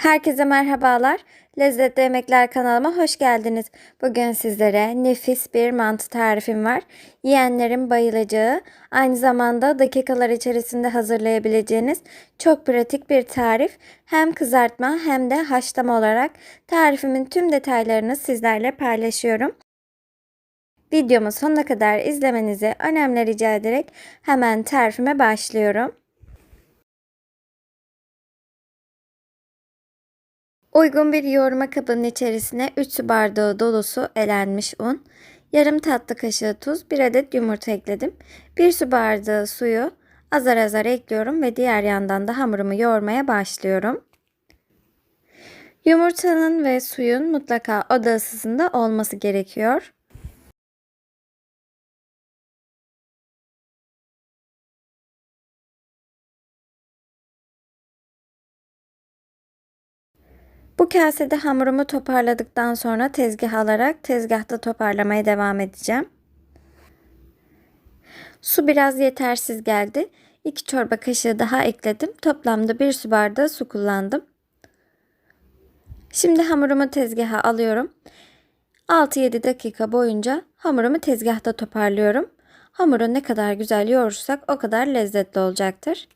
Herkese merhabalar. Lezzetli Yemekler kanalıma hoş geldiniz. Bugün sizlere nefis bir mantı tarifim var. Yiyenlerin bayılacağı, aynı zamanda dakikalar içerisinde hazırlayabileceğiniz çok pratik bir tarif. Hem kızartma hem de haşlama olarak tarifimin tüm detaylarını sizlerle paylaşıyorum. Videomu sonuna kadar izlemenizi önemli rica ederek hemen tarifime başlıyorum. Uygun bir yoğurma kabının içerisine 3 su bardağı dolusu elenmiş un, yarım tatlı kaşığı tuz, 1 adet yumurta ekledim. 1 su bardağı suyu azar azar ekliyorum ve diğer yandan da hamurumu yoğurmaya başlıyorum. Yumurtanın ve suyun mutlaka oda ısısında olması gerekiyor. Bu kasede hamurumu toparladıktan sonra tezgah alarak tezgahta toparlamaya devam edeceğim. Su biraz yetersiz geldi. 2 çorba kaşığı daha ekledim. Toplamda 1 su bardağı su kullandım. Şimdi hamurumu tezgaha alıyorum. 6-7 dakika boyunca hamurumu tezgahta toparlıyorum. Hamuru ne kadar güzel yoğurursak o kadar lezzetli olacaktır.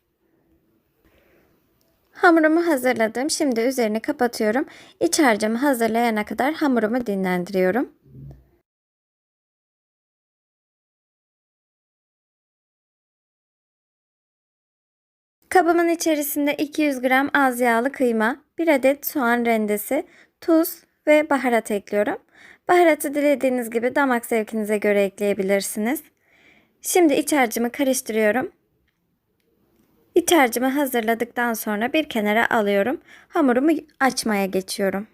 Hamurumu hazırladım. Şimdi üzerini kapatıyorum. İç harcımı hazırlayana kadar hamurumu dinlendiriyorum. Kabımın içerisinde 200 gram az yağlı kıyma, 1 adet soğan rendesi, tuz ve baharat ekliyorum. Baharatı dilediğiniz gibi damak zevkinize göre ekleyebilirsiniz. Şimdi iç harcımı karıştırıyorum. İç harcımı hazırladıktan sonra bir kenara alıyorum. Hamurumu açmaya geçiyorum.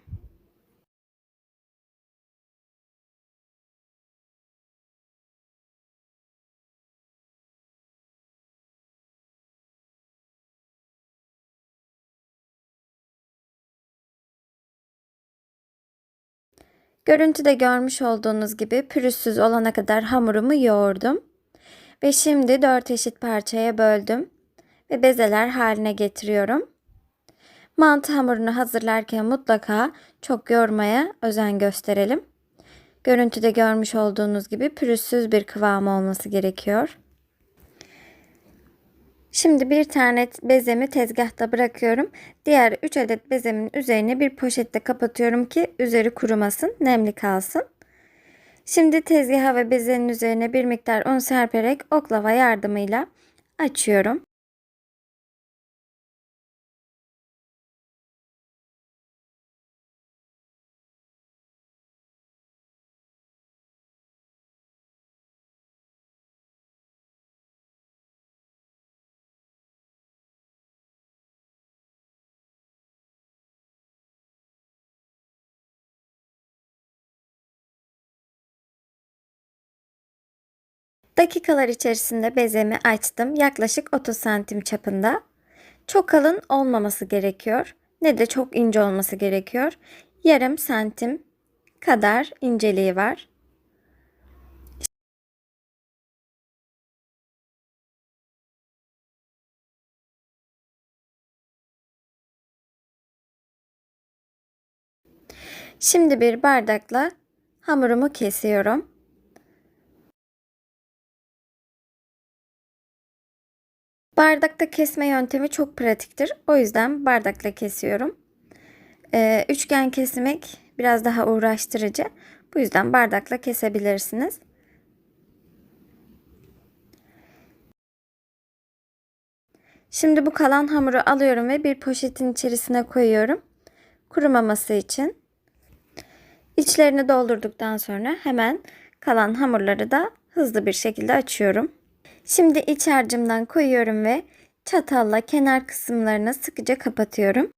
Görüntüde görmüş olduğunuz gibi pürüzsüz olana kadar hamurumu yoğurdum. Ve şimdi 4 eşit parçaya böldüm ve bezeler haline getiriyorum. Mantı hamurunu hazırlarken mutlaka çok yormaya özen gösterelim. Görüntüde görmüş olduğunuz gibi pürüzsüz bir kıvam olması gerekiyor. Şimdi bir tane bezemi tezgahta bırakıyorum. Diğer 3 adet bezemin üzerine bir poşette kapatıyorum ki üzeri kurumasın, nemli kalsın. Şimdi tezgaha ve bezenin üzerine bir miktar un serperek oklava yardımıyla açıyorum. Dakikalar içerisinde bezemi açtım. Yaklaşık 30 santim çapında. Çok kalın olmaması gerekiyor. Ne de çok ince olması gerekiyor. Yarım santim kadar inceliği var. Şimdi bir bardakla hamurumu kesiyorum. Bardakta kesme yöntemi çok pratiktir. O yüzden bardakla kesiyorum. Ee, üçgen kesmek biraz daha uğraştırıcı. Bu yüzden bardakla kesebilirsiniz. Şimdi bu kalan hamuru alıyorum ve bir poşetin içerisine koyuyorum. Kurumaması için. İçlerini doldurduktan sonra hemen kalan hamurları da hızlı bir şekilde açıyorum. Şimdi iç harcımdan koyuyorum ve çatalla kenar kısımlarını sıkıca kapatıyorum.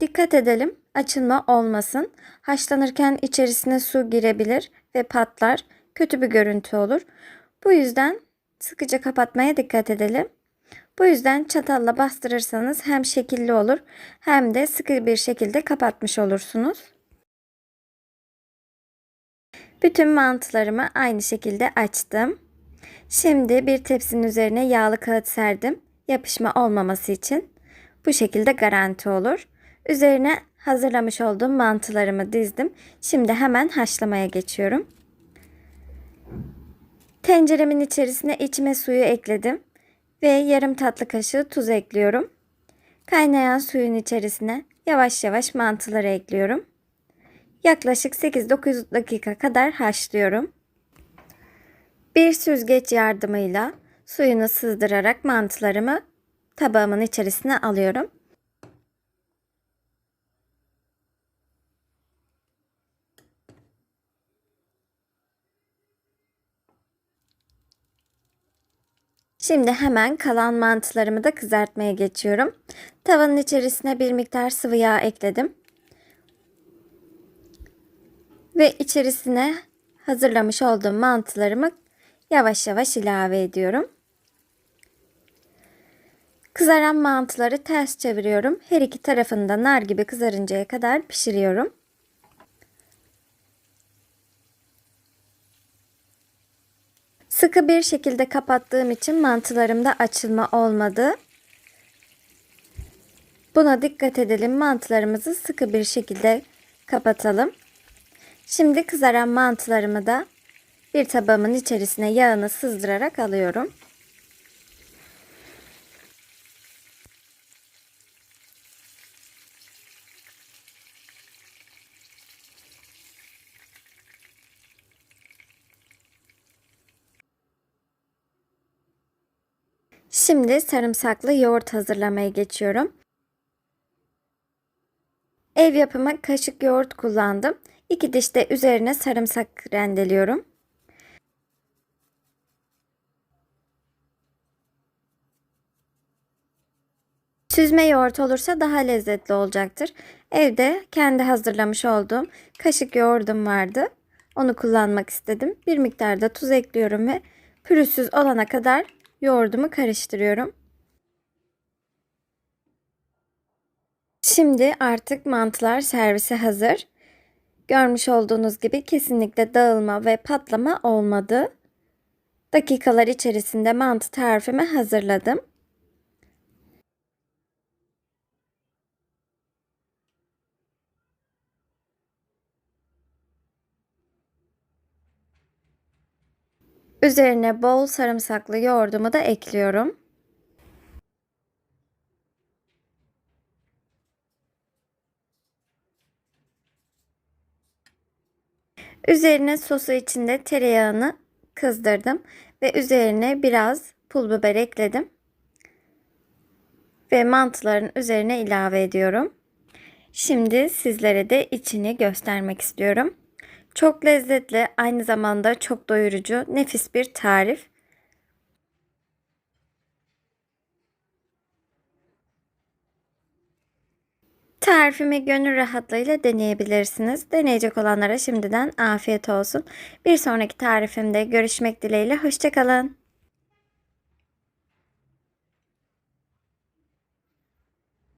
Dikkat edelim açılma olmasın. Haşlanırken içerisine su girebilir ve patlar. Kötü bir görüntü olur. Bu yüzden sıkıca kapatmaya dikkat edelim. Bu yüzden çatalla bastırırsanız hem şekilli olur hem de sıkı bir şekilde kapatmış olursunuz. Bütün mantılarımı aynı şekilde açtım. Şimdi bir tepsinin üzerine yağlı kağıt serdim. Yapışma olmaması için. Bu şekilde garanti olur. Üzerine hazırlamış olduğum mantılarımı dizdim. Şimdi hemen haşlamaya geçiyorum. Tenceremin içerisine içme suyu ekledim ve yarım tatlı kaşığı tuz ekliyorum. Kaynayan suyun içerisine yavaş yavaş mantıları ekliyorum. Yaklaşık 8-9 dakika kadar haşlıyorum. Bir süzgeç yardımıyla suyunu sızdırarak mantılarımı tabağımın içerisine alıyorum. Şimdi hemen kalan mantılarımı da kızartmaya geçiyorum. Tavanın içerisine bir miktar sıvı yağ ekledim. Ve içerisine hazırlamış olduğum mantılarımı yavaş yavaş ilave ediyorum. Kızaran mantıları ters çeviriyorum. Her iki tarafında nar gibi kızarıncaya kadar pişiriyorum. Sıkı bir şekilde kapattığım için mantılarımda açılma olmadı. Buna dikkat edelim. Mantılarımızı sıkı bir şekilde kapatalım. Şimdi kızaran mantılarımı da bir tabağımın içerisine yağını sızdırarak alıyorum. Şimdi sarımsaklı yoğurt hazırlamaya geçiyorum. Ev yapımı kaşık yoğurt kullandım. İki diş de üzerine sarımsak rendeliyorum. Süzme yoğurt olursa daha lezzetli olacaktır. Evde kendi hazırlamış olduğum kaşık yoğurdum vardı. Onu kullanmak istedim. Bir miktar da tuz ekliyorum ve pürüzsüz olana kadar yoğurdumu karıştırıyorum. Şimdi artık mantılar servise hazır. Görmüş olduğunuz gibi kesinlikle dağılma ve patlama olmadı. Dakikalar içerisinde mantı tarifimi hazırladım. Üzerine bol sarımsaklı yoğurdumu da ekliyorum. Üzerine sosu içinde tereyağını kızdırdım ve üzerine biraz pul biber ekledim. Ve mantıların üzerine ilave ediyorum. Şimdi sizlere de içini göstermek istiyorum. Çok lezzetli, aynı zamanda çok doyurucu, nefis bir tarif. Tarifimi gönül rahatlığıyla deneyebilirsiniz. Deneyecek olanlara şimdiden afiyet olsun. Bir sonraki tarifimde görüşmek dileğiyle. Hoşçakalın.